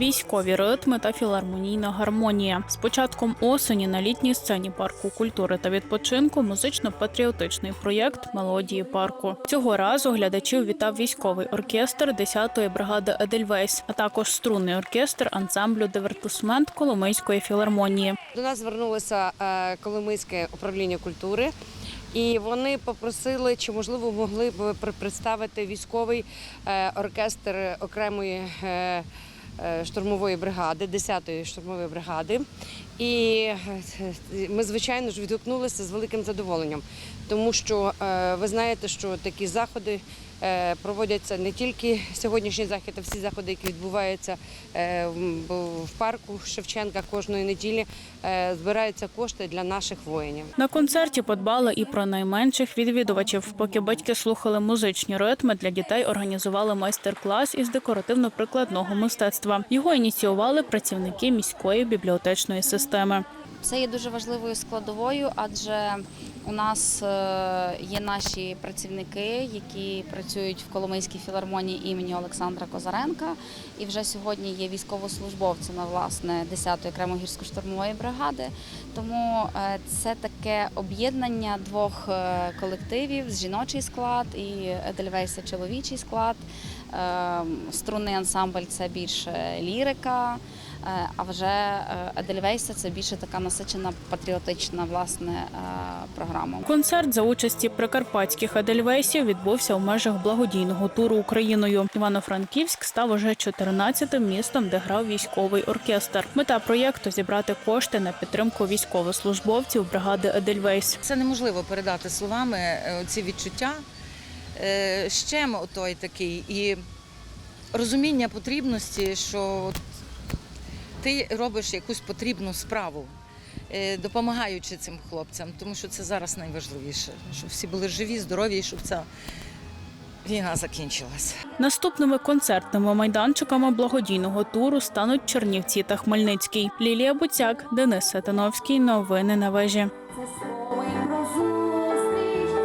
військові ритми та філармонійна гармонія. З початком осені на літній сцені парку культури та відпочинку музично-патріотичний проєкт Мелодії парку. Цього разу глядачів вітав військовий оркестр 10-ї бригади Едельвейс, а також струнний оркестр ансамблю Дивертусмент Коломийської філармонії. До нас звернулося е, Коломийське управління культури, і вони попросили, чи можливо могли б пр- представити військовий е, оркестр окремої е, штурмової бригади, 10-ї штурмової бригади. І е, ми, звичайно ж, відгукнулися з великим задоволенням, тому що е, ви знаєте, що такі заходи. Е, Проводяться не тільки сьогоднішній захід, а всі заходи, які відбуваються е, в- в парку Шевченка кожної неділі, е, збираються кошти для наших воїнів. На концерті подбали і про найменших відвідувачів. Поки батьки слухали музичні ритми, для дітей організували майстер-клас із декоративно-прикладного мистецтва. Його ініціювали працівники міської бібліотечної системи. Це є дуже важливою складовою, адже у нас е, є наші працівники, які працюють в Коломийській філармонії імені Олександра Козаренка. І вже сьогодні є військовослужбовцями власне 10-ї окремо гірсько-штурмової бригади. Тому е, це таке об'єднання двох е, колективів жіночий склад і Едельвейса чоловічий склад. Е, Струнний ансамбль це більше лірика. Е, А вже е, Едельвейса це більше така насичена патріотична власне е, програма. Концерт за участі прикарпатських едельвейсів відбувся у межах благодійного туру Україною. Івано-Франківськ став уже 14-тим містом, де грав військовий оркестр. Мета проєкту зібрати кошти на підтримку військовослужбовців бригади Едельвейс. Це неможливо передати словами ці відчуття. Е, Щем отой такий і розуміння потрібності, що от ти робиш якусь потрібну справу, е, допомагаючи цим хлопцям, тому що це зараз найважливіше, щоб всі були живі, здорові, і щоб ця війна закінчилась. Наступними концертними майданчиками благодійного туру стануть Чернівці та Хмельницький. Лілія Буцяк, Денис Сатановський. Новини на вежі.